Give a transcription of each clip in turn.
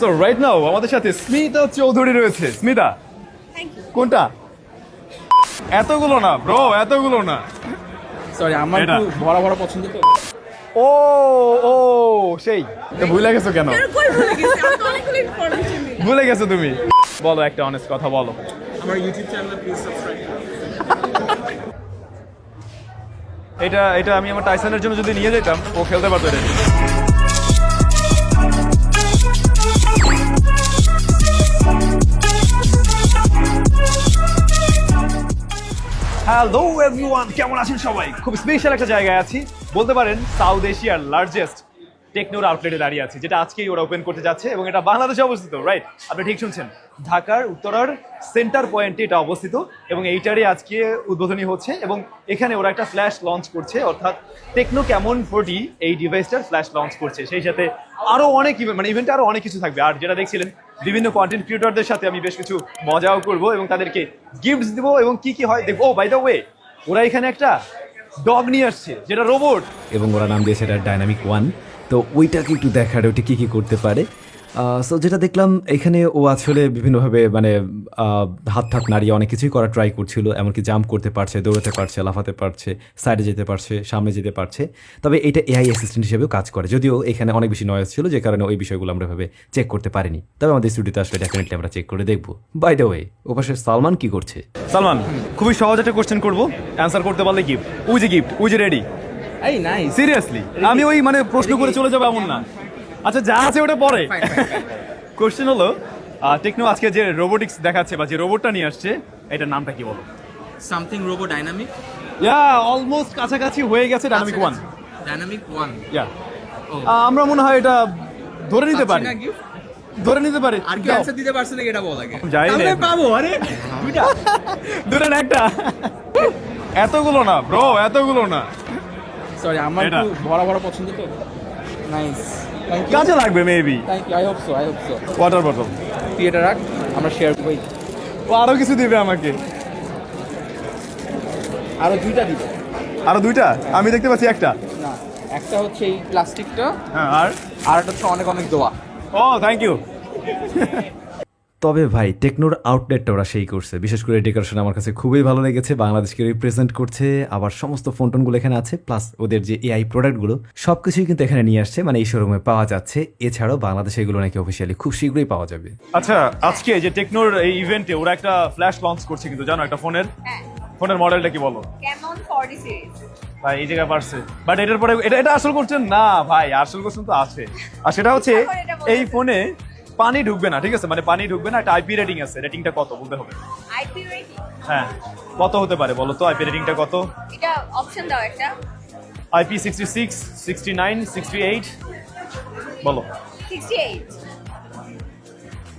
তো right now আমাদের সাথে স্মিতা চৌধুরী রয়েছে। স্মিতা কোনটা? এতগুলো না ব্রো এতগুলো না। সরি আমার এটা। একটু বড় বড় পছন্দ তো। ও ও সেই। ভুলে গেছো কেন? ভুলে গেছো? তুমি? বলো একটা অনেস্ট কথা বলো। আমার ইউটিউব চ্যানেলে প্লিজ সাবস্ক্রাইব এটা এটা আমি আমার টাইসনের জন্য যদি নিয়ে যেতাম ও খেলতে পারতো এটা। হ্যালো এভরিওয়ান কেমন আছেন সবাই? খুব স্পেশাল একটা জায়গায় আছি। বলতে পারেন সাউথ এশিয়ার লার্জেস্ট টেকনোর আউটলেটে দাঁড়িয়ে আছি, যেটা আজকেই ওরা ওপেন করতে যাচ্ছে এবং এটা বাংলাদেশে অবস্থিত রাইট আপনি ঠিক শুনছেন। ঢাকার, উত্তরার সেন্টার পয়েন্টে এটা অবস্থিত এবং এইটারই আজকে উদ্বোধনী হচ্ছে এবং এখানে ওরা একটা ফ্ল্যাশ লঞ্চ করছে, অর্থাৎ টেকনো কেমন ফোরটি এই ডিভাইসটার ফ্ল্যাশ লঞ্চ করছে। সেই সাথে আরও অনেক ইভেন্ট মানে ইভেন্টে আরও অনেক কিছু থাকবে। আর যেটা দেখছিলেন, বিভিন্ন কন্টেন্ট ক্রিয়েটরদের সাথে আমি বেশ কিছু মজাও করব এবং তাদেরকে গিফটস দিব এবং কি কি হয় দেখব। বাই দ্য ওয়ে ওরা এখানে একটা ডগ নিয়ে আসছে, যেটা রোবট এবং ওরা নাম দিয়েছে এটা ডাইনামিক ওয়ান তো ওইটাকে একটু দেখার, ওইটা কী কী করতে পারে? সো যেটা দেখলাম, এখানে ও আসলে বিভিন্নভাবে মানে হাত থাক নাড়িয়ে অনেক কিছুই করা ট্রাই করছিল, এমনকি জাম্প করতে পারছে, দৌড়াতে পারছে, লাফাতে পারছে সাইডে যেতে পারছে, সামনে যেতে পারছে। তবে এটা এআই অ্যাসিস্ট্যান্ট হিসেবেও কাজ করে, যদিও এখানে অনেক বেশি নয়েজ ছিল, যে কারণে ওই বিষয়গুলো আমরা ভাবে চেক করতে পারিনি। তবে আমাদের স্টুডিওতে আসলে ডেফিনেটলি আমরা চেক করে দেখব। বাই দ্য ওয়ে ও পাশে সালমান কি করছে? সালমান, খুবই সহজ একটা কোশ্চেন করব। অ্যান্সার করতে পারলে গিফট উই যে গিফট উই যে রেডি এই নাইস সিরিয়াসলি আমি ওই মানে প্রশ্ন করে চলে যাব এমন না। আচ্ছা যা আছে ওটা পরে। কোশ্চেন হলো টেকনো আজকে যে রোবোটিক্স দেখাচ্ছে বা যে রোবটটা নিয়ে আসছে এটার নামটা কি বলো? Something robo dynamic yeah almost কাছাকাছি হয়ে গেছে dynamic one dynamic one yeah আমরা মনে হয় এটা ধরে নিতে পারি। ধরে নিতে পারি। আর কি দাও। দিতে পারছে নাকি এটা বল আগে? জানি না। পাবো আরে! দুটো না একটা। এতগুলো না ব্রো এতগুলো না। সরি আমার। একটু বড় বড় পছন্দ তো। নাইস কাজে লাগবে maybe thank you I hope so I hope so water bottle তুই এটা রাখ আমরা শেয়ার করব ও আরও কিছু দিবে আমাকে। আরও দুইটা দিব। আরও দুইটা? আমি দেখতে পাচ্ছি একটা। না একটা হচ্ছে এই প্লাস্টিকটা হ্যাঁ আর? আর একটা হচ্ছে অনেক অনেক দোয়া। ও থ্যাংক ইউ তবে ভাই টেকনোর আউটলেটটা ওরা সেই করছে। বিশেষ করে ডেকোরেশন আমার কাছে খুবই ভালো লেগেছে বাংলাদেশকে রিপ্রেজেন্ট করছে আবার সমস্ত ফোন টোনগুলো এখানে আছে প্লাস ওদের যে এআই প্রোডাক্টগুলো সব কিছুই কিন্তু এখানে নিয়ে আসছে মানে এই শোরুমে পাওয়া যাচ্ছে। এছাড়াও বাংলাদেশে এগুলো নাকি অফিসিয়ালি খুব শীঘ্রই পাওয়া যাবে। আচ্ছা আজকে যে টেকনোর এই ইভেন্টে ওরা একটা ফ্ল্যাশ লঞ্চ করছে কিন্তু জানো একটা ফোনের? হ্যাঁ। ফোনের মডেলটা কি বলো? ক্যানন 40 সিরিজ ভাই এই জায়গায় পারছে বাট এটার পরে এটা এটা আসল করছেন না ভাই আসল কোশ্চেন তো আছে। আর সেটা হচ্ছে এই ফোনে পানি ঢুকবে না ঠিক আছে? মানে পানি ঢুকবে না একটা আইপি রেটিং আছে। রেটিংটা কত? বলতে হবে। আইপি রেটিং হ্যাঁ। কত হতে পারে বলো তো? আইপি রেটিংটা কত? এটা অপশন দাও একটা। IP sixty six sixty nine sixty eight বলো। 68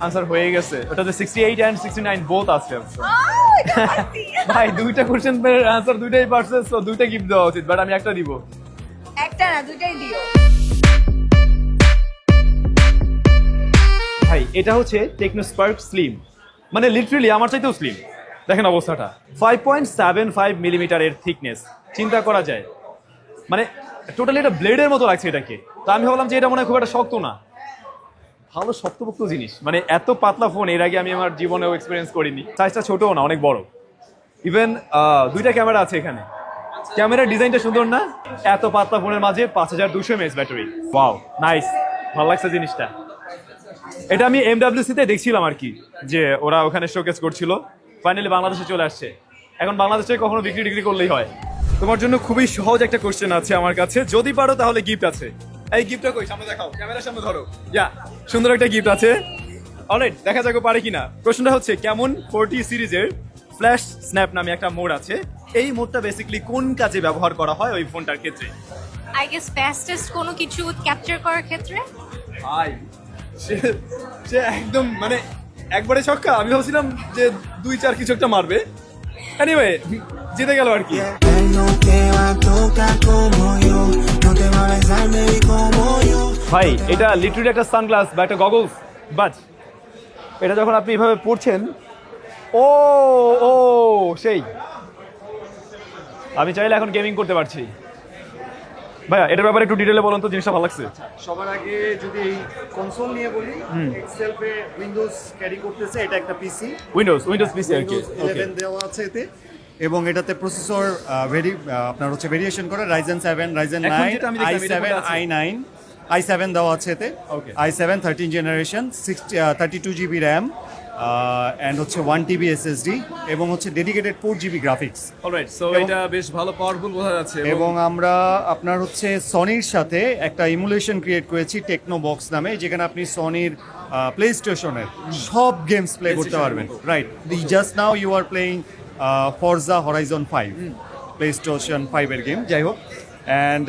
আনসার হয়ে গেছে। ওটাতে sixty eight and sixty nine both আছে এটা ভাই দুইটা কোশ্চেন আনসার দুইটাই পারছে তো দুইটা গিফট দেওয়া উচিত বাট আমি একটা দিব। একটা না দুটাই দিও। এটা হচ্ছে টেকনো স্পার্ক স্লিম মানে লিটারেলি আমার চাইতেও স্লিম দেখেন অবস্থাটা। ফাইভ পয়েন্ট সেভেন ফাইভ মিলিমিটারের থিকনেস চিন্তা করা যায়। মানে টোটালি এটা ব্লেডের মতো লাগছে এটাকে। তো আমি ভাবলাম যে এটা মনে হয় খুব একটা শক্ত না। ভালো শক্তপোক্ত জিনিস। মানে এত পাতলা ফোন এর আগে আমি আমার জীবনেও এক্সপিরিয়েন্স করিনি। সাইজটা ছোটও না, অনেক বড়। ইভেন দুইটা ক্যামেরা আছে এখানে। ক্যামেরার ডিজাইনটা সুন্দর না? এত পাতলা ফোনের মাঝে পাঁচ হাজার দুশো এমএস ব্যাটারি ওয়াও নাইস ভালো লাগছে জিনিসটা। এটা আমি এমডাব্লিউসি তে দেখছিলাম আর কি যে ওরা ওখানে শোকেস করছিল। ফাইনালি বাংলাদেশে চলে আসছে। এখন বাংলাদেশে কখনো বিক্রি ডিগ্রি করলেই হয়। তোমার জন্য খুবই সহজ একটা কোশ্চেন আছে আমার কাছে। যদি পারো তাহলে গিফট আছে। এই গিফটটা কই? সামনে দেখাও। ক্যামেরার সামনে ধরো। ইয়া সুন্দর একটা গিফট আছে। অলরাইট দেখা যাক পারে কিনা। প্রশ্নটা হচ্ছে কেমন ফোরটি সিরিজের ফ্ল্যাশ স্ন্যাপ নামে একটা মোড আছে? এই মোডটা বেসিক্যালি কোন কাজে ব্যবহার করা হয় ওই ফোনটার ক্ষেত্রে? আই গেস ফাস্টেস্ট কোনো কিছু ক্যাপচার করার ক্ষেত্রে? সে সে একদম মানে একবারে ছক্কা আমি ভাবছিলাম যে দুই চার কিছু একটা মারবে। এনিওয়ে জিতে গেল আর কি. ভাই, এটা লিটারেলি একটা সানগ্লাস বা একটা গগলস বাট এটা যখন আপনি এইভাবে পড়ছেন, ও ও, সেই। আমি চাইলে এখন গেমিং করতে পারছি। ভাইয়া এটার ব্যাপারে একটু ডিটেলে বলুন তো জিনিসটা ভালো লাগছে। সবার আগে যদি এই কনসোল নিয়ে বলি এক্সেলফে উইন্ডোজ ক্যারি করতেছে এটা একটা পিসি উইন্ডোজ উইন্ডোজ পিসি আর কি উইন্ডোজ ইলেভেন দেওয়া আছে এতে। এবং এটাতে প্রসেসর ভেরি আপনার হচ্ছে ভেরিয়েশন করে রাইজেন সেভেন রাইজেন এখন নাইন যেটা আমি আই দেখলাম, এটার সেভেন মধ্যে আছে। আই নাইন আই সেভেন দেওয়া আছে এতে। Okay. I seven thirteen generation sixty thirty two GB RAM and হচ্ছে ওয়ান টিবি এসএসডি এবং হচ্ছে dedicated four GB graphics alright so এটা বেশ ভালো পাওয়ারফুল বোঝা যাচ্ছে এবং আমরা আপনার হচ্ছে সনির সাথে একটা ইমুলেশন ক্রিয়েট করেছি টেকনো বক্স নামে যেখানে আপনি সনির প্লে স্টেশনের সব গেমস প্লে করতে পারবেন। Right just now you are playing Forza Horizon five PlayStation ফাইভের গেম যাই হোক। অ্যান্ড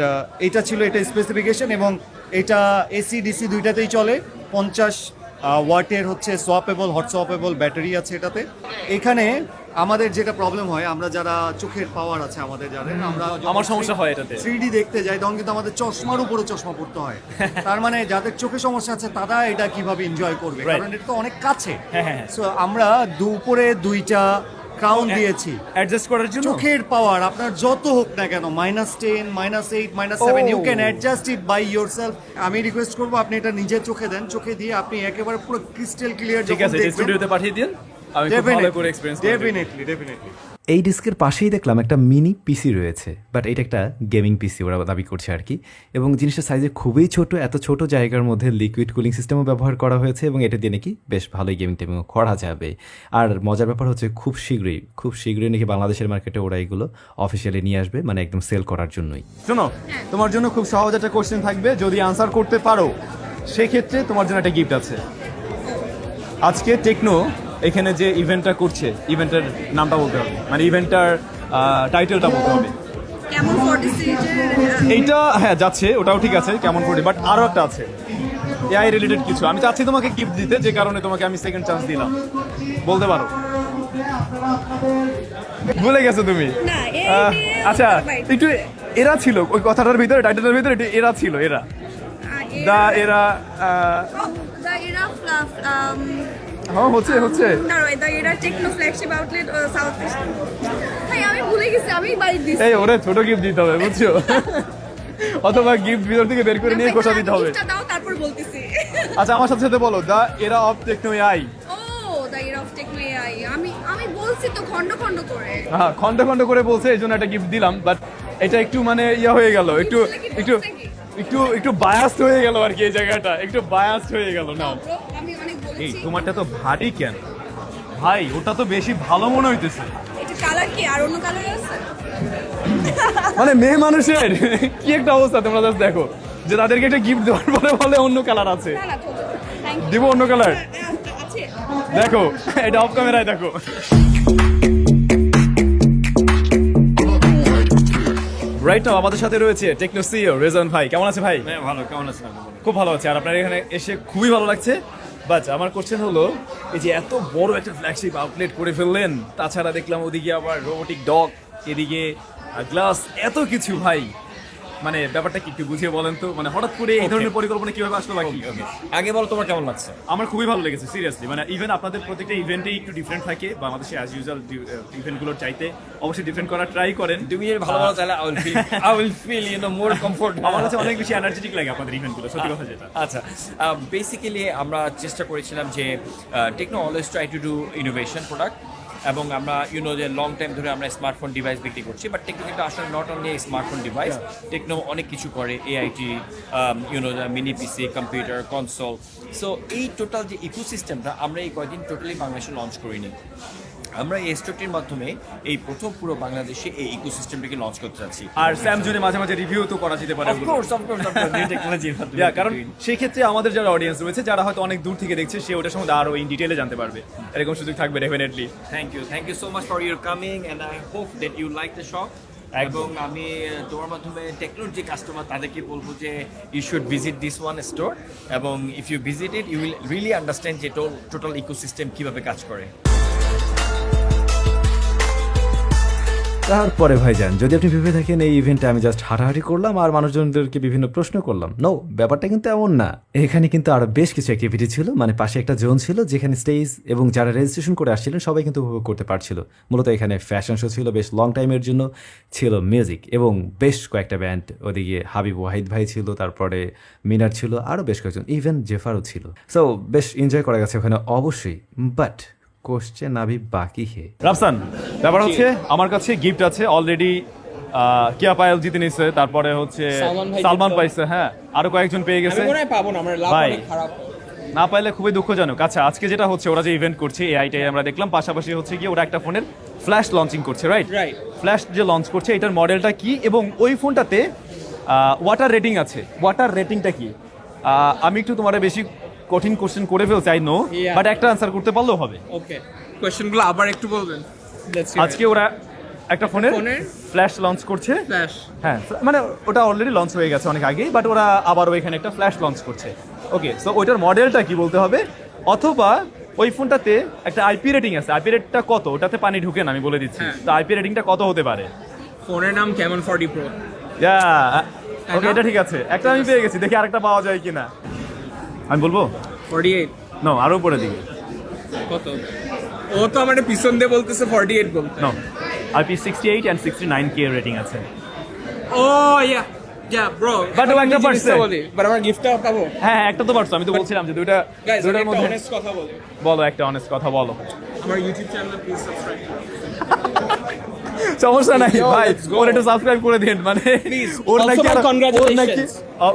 এটা ছিল এটা স্পেসিফিকেশন এবং এটা এসি ডিসি দুইটাতেই চলে পঞ্চাশ ওয়াটের হচ্ছে সোয়াপেবল হট সোয়াপেবল ব্যাটারি আছে এটাতে। এখানে আমাদের যেটা প্রবলেম হয় আমরা যারা চোখের পাওয়ার আছে আমাদের যাদের আমরা আমার সমস্যা হয় এটাতে। থ্রি দেখতে যাই তখন কিন্তু আমাদের চশমার উপরে চশমা পড়তে হয়। তার মানে যাদের চোখে সমস্যা আছে তারা এটা কীভাবে এনজয় করবে? কারণ এটা তো অনেক কাছে। হ্যাঁ, হ্যাঁ, হ্যাঁ। সো আমরা দুপুরে দুইটা ক্রাউন দিয়েছি। অ্যাডজাস্ট করার জন্য? চোখের পাওয়ার আপনার যত হোক না কেন minus ten minus eight minus seven you. Can adjust it by yourself আমি রিকোয়েস্ট করব আপনি এটা নিজে চোখে দেন চোখে দিয়ে আপনি একেবারে পুরো ক্রিস্টাল ক্লিয়ার ঠিক আছে স্টুডিওতে পাঠিয়ে দিন আমি ভালো করে এক্সপেরিয়েন্স ডেফিনেটলি ডেফিনেটলি এই ডিস্কের পাশেই দেখলাম একটা মিনি পিসি রয়েছে বাট এটা একটা গেমিং পিসি ওরা দাবি করছে আর কি। এবং জিনিসটা সাইজে খুবই ছোট, এত ছোট জায়গার মধ্যে লিকুইড কুলিং সিস্টেমও ব্যবহার করা হয়েছে এবং এটা দিয়ে নাকি বেশ ভালোই গেমিং টেমিংও করা যাবে। আর মজার ব্যাপার হচ্ছে খুব শীঘ্রই খুব শীঘ্রই নাকি বাংলাদেশের মার্কেটে ওরা এগুলো অফিসিয়ালি নিয়ে আসবে মানে একদম সেল করার জন্যই। শোনো, তোমার জন্য খুব সহজ একটা কোশ্চেন থাকবে, যদি আনসার করতে পারো, সেক্ষেত্রে তোমার জন্য একটা গিফট আছে। আজকে টেকনো এখানে যে ইভেন্টটা করছে ইভেন্টের নামটা বলতে হবে। মানে ইভেন্টটার টাইটেলটা বলতে হবে। ফর্টি এইটা হ্যাঁ যাচ্ছে ওটাও ঠিক আছে কেমন করে বাট আরও একটা আছে। এআই রিলেটেড কিছু। আমি চাচ্ছি তোমাকে গিফট দিতে যে কারণে তোমাকে আমি সেকেন্ড চান্স দিলাম। বলতে পারো? ভুলে গেছো তুমি? আচ্ছা একটু এরা ছিল ওই কথাটার ভিতরে টাইটেলের ভিতরে একটু এরা ছিল এরা। দা এরা হ্যাঁ হচ্ছে হচ্ছে। টেকনো ফ্ল্যাগশিপ আউটলেট সাউথ আমি ভুলে গেছি আমি দিছি এই ওরে ছোট গিফট দিতে হবে বুঝছ? অথবা গিফট ভিতর থেকে বের করে নিয়ে কোষা দিতে হবে। দাও তারপর বলতেছি। আচ্ছা আমার সাথে সাথে বলো the era of Tecno I O the era of Tecno AI আমি আমি বলছি তো খন্ড খন্ড করে। হ্যাঁ খন্ড খন্ড করে বলছে এই জন্য একটা গিফট দিলাম বাট এটা একটু মানে ইয়া হয়ে গেল একটু একটু একটু একটু হয়ে গেল আর কি এই জায়গাটা একটু হয়ে গেল না আমি এই তোমারটা তো ভারী কেন? ভাই ওটা তো বেশি ভালো মনে হইতেছে। এটা কালার কি? আর অন্য কালার আছে? মানে মেয়ে মানুষের? কি একটা অবস্থা? তোমরা জাস্ট দেখো। যে তাদেরকে একটা গিফট দেওয়ার পরে বলে অন্য কালার আছে। না না থ্যাংক ইউ দিব অন্য কালার আছে। দেখো এটা অফ ক্যামেরায় দেখো। রাইট নাও আমাদের সাথে রয়েছে টেকনো সিও রেজন ভাই। কেমন আছে ভাই? ভালো। কেমন আছেন? খুব ভালো আছে। আর আপনার এখানে এসে খুবই ভালো লাগছে। বাট আমার কোশ্চেন হলো, এই যে এত বড় একটা ফ্ল্যাগশিপ আউটলেট করে ফেললেন, তাছাড়া দেখলাম ওদিকে আবার রোবোটিক ডগ এদিকে গ্লাস এত কিছু ভাই। মানে ব্যাপারটা কি একটু বুঝিয়ে বলেন তো মানে হঠাৎ করে এই ধরনের পরিকল্পনা কীভাবে আসলো বাকি আগে বলো তোমার কেমন লাগছে? আমার খুবই ভালো লেগেছে সিরিয়াসলি মানে ইভেন আপনাদের প্রত্যেকটা ইভেন্টেই একটু ডিফারেন্ট থাকে বাংলাদেশে অ্যাজ ইউজুয়াল ইভেন্টগুলোর চাইতে অবশ্যই ডিফারেন্ট করার ট্রাই করেন। তুমি যদি ভালো ভালো তাহলে I will feel I will feel you know more comfort আমার কাছে অনেক বেশি এনার্জেটিক লাগে আপনাদের ইভেন্টগুলো সত্যি কথা যেটা। আচ্ছা বেসিক্যালি আমরা চেষ্টা করেছিলাম যে Tecno always try to do innovation product এবং আমরা ইউনো যে লং টাইম ধরে আমরা স্মার্টফোন ডিভাইস বিক্রি করছি বাট টেকনো কিন্তু আসলে not only smartphone device Tecno অনেক কিছু করে AIT you know mini PC computer console so এই টোটাল যে ইকোসিস্টেমটা আমরা এই কয়েকদিন টোটালি বাংলাদেশে লঞ্চ করিনি। আমরা এই স্টোরটির মাধ্যমে এই প্রথম পুরো বাংলাদেশে এই ইকোসিস্টেমটাকে লঞ্চ করতে চাচ্ছি আর স্যাম জুনে মাঝে মাঝে রিভিউ তো করা যেতে পারে ওগুলো। অফকোর্স অফকোর্স নিউ টেকনোলজির মাধ্যমে। কারণ সেই ক্ষেত্রে আমাদের যারা অডিয়েন্স রয়েছে যারা হয়তো অনেক দূর থেকে দেখছে সে ওটার সম্বন্ধে আরও ইন ডিটেলে জানতে পারবে। এরকম সুযোগ থাকবে definitely thank you thank you so much for your coming and I hope that you like the shop এবং আমি তোমার মাধ্যমে টেকনোর যে কাস্টমার তাদেরকে বলব যে you should visit this one store এবং if you visit it you will really understand যে টোটাল ইকোসিস্টেম কীভাবে কাজ করে। তারপরে, ভাইজান, যদি আপনি ভেবে থাকেন এই ইভেন্টে আমি জাস্ট হাঁটাহাঁটি করলাম আর মানুষজনদেরকে বিভিন্ন প্রশ্ন করলাম। নো ব্যাপারটা কিন্তু এমন না। এখানে কিন্তু আরও বেশ কিছু অ্যাক্টিভিটি ছিল মানে পাশে একটা জোন ছিল যেখানে স্টেজ এবং যারা রেজিস্ট্রেশন করে আসছিলেন সবাই কিন্তু উপভোগ করতে পারছিল। মূলত এখানে ফ্যাশন শো ছিল বেশ লং টাইমের জন্য, ছিল মিউজিক এবং বেশ কয়েকটা ব্যান্ড ওদিকে হাবিব ওয়াহিদ ভাই ছিল, তারপরে মিনার ছিল আরও বেশ কয়েকজন ইভেন জেফারও ছিল। সো বেশ এনজয় করা গেছে ওখানে অবশ্যই বাট কোশ্চেন আবি বাকি হে রাফসান ব্যাপার হচ্ছে আমার কাছে গিফট আছে অলরেডি কিয়া পায়েল জিতে নিছে তারপরে হচ্ছে সালমান পাইছে হ্যাঁ আরও কয়েকজন পেয়ে গেছে। মনে হয় পাবো না আমার লাভ ভাই। অনেক খারাপ। না পাইলে খুবই দুঃখজনক। আচ্ছা আজকে যেটা হচ্ছে ওরা যে ইভেন্ট করছে এআইটাই আমরা দেখলাম পাশাপাশি হচ্ছে কি ওরা একটা ফোনের ফ্ল্যাশ লঞ্চিং করছে রাইট ফ্ল্যাশ যে লঞ্চ করছে এটার মডেলটা কি? এবং ওই ফোনটাতে ওয়াটার রেটিং আছে। ওয়াটার রেটিংটা কি? আমি একটু তোমার বেশি কঠিন কোশ্চেন করে ফেলছি আই নো বাট একটা আনসার করতে পারলেও হবে। ওকে কোশ্চেনগুলো আবার একটু বলবেন। আজকে ওরা একটা ফোনের ফ্ল্যাশ লঞ্চ করছে। ফ্ল্যাশ হ্যাঁ মানে ওটা অলরেডি লঞ্চ হয়ে গেছে অনেক আগেই বাট ওরা আবার ওইখানে একটা ফ্ল্যাশ লঞ্চ করছে। ওকে সো ওইটার মডেলটা কি বলতে হবে? অথবা ওই ফোনটাতে একটা আইপি রেটিং আছে। আইপি রেটটা কত? ওটাতে পানি ঢুকে না আমি বলে দিচ্ছি। হ্যাঁ। তো আইপি রেটিংটা কত হতে পারে? ফোনের নাম কেমন ফর্টি প্রো ইয়া ওকে এটা ঠিক আছে। একটা আমি পেয়ে গেছি দেখি আরেকটা পাওয়া যায় কিনা। আমি বলব? ফর্টি এইট নো আরও উপরে দিকে। কত? ও তো আমার পিছন দিয়ে বলতেছে ফর্টি এইট বলতে। No IP sixty eight and sixty nine K rating আছে। ও ইয়া ইয়া ব্রো But ও একটা পারছে। বলি বাট আমার গিফটটা পাবো? হ্যাঁ হ্যাঁ একটা তো পারছ আমি তো বলছিলাম যে দুইটা গাইস দুইটার মধ্যে অনেস্ট কথা বলি। বলো একটা অনেস্ট কথা বলো। আমার ইউটিউব চ্যানেলে প্লিজ সাবস্ক্রাইব সমস্যা নাই ভাই। ওর একটু সাবস্ক্রাইব করে দিন মানে. ওর নাকি ওর নাকি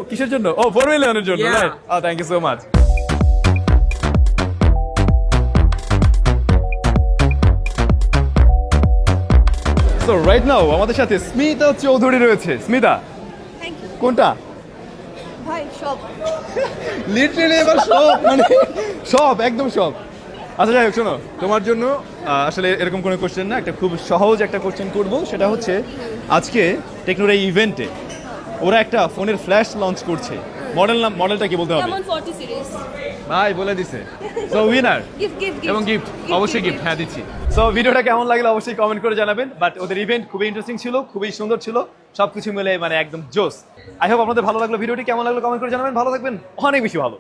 কিসের জন্য? ও ফোর মিলিয়নের জন্য right oh thank you so much so right now আমাদের সাথে স্মিতা চৌধুরী রয়েছে। স্মিতা থ্যাংক ইউ কোনটা? ভাই সব। লিটারেলি এবার সব মানে সব একদম সব। আচ্ছা যাই হোক শোনো তোমার জন্য আসলে এরকম কোনো কোশ্চেন না একটা খুব সহজ একটা কোশ্চেন করব সেটা হচ্ছে আজকে টেকনোর এই ইভেন্টে ওরা একটা ফোনের ফ্ল্যাশ লঞ্চ করছে। মডেল নাম মডেলটা কি বলতে হবে? কেমন 40 সিরিজ ভাই বলে দিছে। সো উইনার এবং গিফট অবশ্যই গিফট হ্যাঁ দিচ্ছি। সো ভিডিওটা কেমন লাগল অবশ্যই কমেন্ট করে জানাবেন বাট ওদের ইভেন্ট খুবই ইন্টারেস্টিং ছিল খুবই সুন্দর ছিল সবকিছু মিলে মানে একদম জোস আই হোপ আপনাদের ভালো লাগল ভিডিওটি কেমন লাগল কমেন্ট করে জানাবেন ভালো থাকবেন অনেক বেশি ভালো।